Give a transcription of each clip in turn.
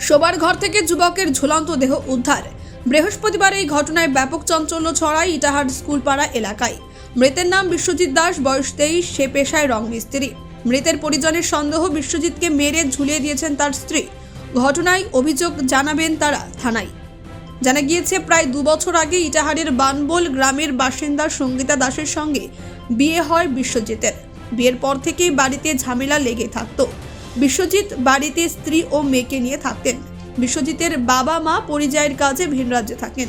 শোবার ঘর থেকে যুবকের ঝুলন্ত দেহ উদ্ধার। বৃহস্পতিবার এই ঘটনায় ব্যাপক চাঞ্চল্য ছড়ায় ইটাহার স্কুলপাড়া এলাকায়। মৃতের নাম বিশ্বজিৎ দাস, বয়স তেইশ, সে পেশায় রং মিস্ত্রি মৃতের পরিজনের সন্দেহ বিশ্বজিৎকে মেরে ঝুলিয়ে দিয়েছেন তার স্ত্রী। ঘটনায় অভিযোগ জানাবেন তারা থানায়। জানা গিয়েছে, প্রায় দু বছর আগে ইটাহারের বানবোল গ্রামের বাসিন্দা সঙ্গীতা দাসের সঙ্গে বিয়ে হয় বিশ্বজিতের। বিয়ের পর থেকেই বাড়িতে ঝামেলা লেগে থাকতো। বিশ্বজিৎ বাড়িতে স্ত্রী ও মেয়েকে নিয়ে থাকতেন। বিশ্বজিতের বাবা মা পরিযায়ের কাজে ভিন রাজ্যে থাকেন।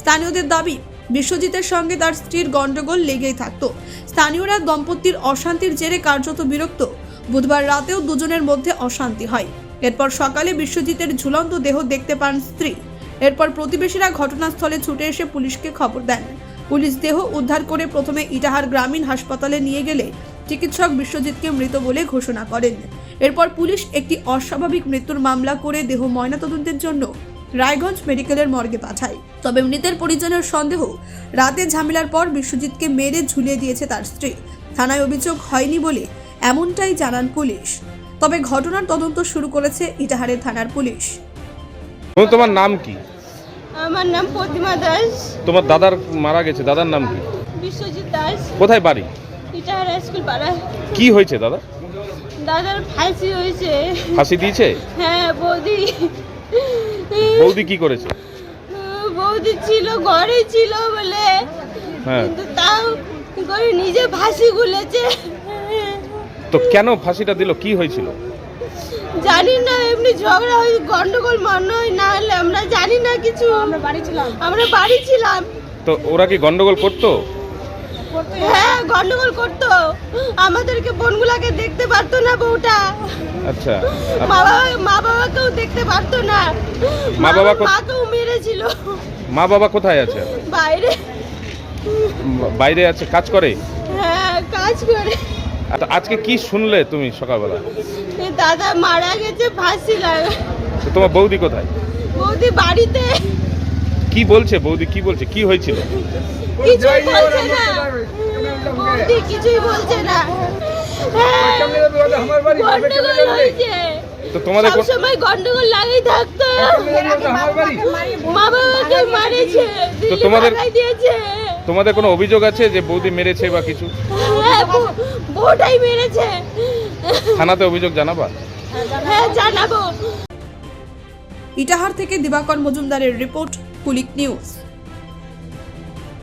স্থানীয়দের দাবি, বিশ্বজিতের সঙ্গে তার স্ত্রীর গণ্ডগোল লেগেই থাকত। স্থানীয়রা দম্পতির অশান্তির জেরে কার্যত বিরক্ত। বুধবার রাতেও দুজনের মধ্যে অশান্তি হয়। এরপর সকালে বিশ্বজিতের ঝুলন্ত দেহ দেখতে পান স্ত্রী। এরপর প্রতিবেশীরা ঘটনাস্থলে ছুটে এসে পুলিশকে খবর দেন। পুলিশ দেহ উদ্ধার করে প্রথমে ইটাহার গ্রামীণ হাসপাতালে নিয়ে গেলে চিকিৎসক বিশ্বজিৎকে মৃত বলে ঘোষণা করেন। এরপর পুলিশ একটি অস্বাভাবিক মৃত্যুর মামলা করে দেহ ময়নাতদন্তের জন্য রায়গঞ্জ মেডিকেলের মর্গে পাঠায়। তবে মৃতের পরিজনের সন্দেহ রাতে ঝামেলার পর বিশ্বজিৎকে মেরে ঝুলিয়ে দিয়েছে তার স্ত্রী। থানায় অভিযোগ হয়নি বলে এমনটাই জানান পুলিশ। তবে ঘটনার তদন্ত শুরু করেছে ইটাহারের থানার পুলিশ। তোমার নাম কি? আমার নাম প্রতিমা দাস। তোমার দাদার মারা গেছে দাদার নাম কি? বিশ্বজিৎ দাস। কোথায় বাড়ি? ইটাহার স্কুল পাড়া কি হয়েছে দাদা? দাদার ফাঁসি হয়েছে। ফাঁসি দিয়েছে? হ্যাঁ বৌদি। বৌদি কি করেছে? বৌদি ছিল ঘরে ছিল বলে। হ্যাঁ। কিন্তু তাও করে নিজে ফাঁসি গুলেছে। তো কেন ফাঁসিটা দিল? কি হয়েছিল? জানি না এমনি ঝগড়া হয়ে গন্ডগোল মনে হয় না হলে আমরা জানি না কিছু। আমরা বাড়ি ছিলাম। আমরা বাড়ি ছিলাম। তো ওরা কি গন্ডগোল করতো? হ্যাঁ গন্ডগোল করতো। আমাদেরকে বোনগুলাকে দেখতে পারতো না বউটা। আচ্ছা। মা বাবা মা বাবাকেও দেখতে পারতো না। মা বাবা মাকেও মেরেছিল। মা বাবা কোথায় আছে? বাইরে। বাইরে আছে কাজ করে? হ্যাঁ কাজ করে। আজকে কি শুনলে তুমি সকালবেলা? দাদা মারা গেছে ফাঁসি লাগা তোমার বৌদি কোথায়? বৌদি বাড়িতে। কি বলছে বৌদি? কি বলছে? কি হয়েছিল? কিছুই বলছে না। বৌদি কিছুই বলছে না। গন্ডগোল হয়েছে। তো তোমাদের কোন- গন্ডগোল লাগেই থাকতো। মা বাবাকে মারেছে তো তোমাদের- দিয়েছে। তোমাদের কোনো অভিযোগ আছে যে বৌদি মেরেছে বা কিছু? হ্যাঁ বউটাই মেরেছে। থানাতে অভিযোগ জানাবা? হ্যাঁ জানাব। ইটাহার থেকে দিবাকর মজুমদারের রিপোর্ট কুলিক নিউজ।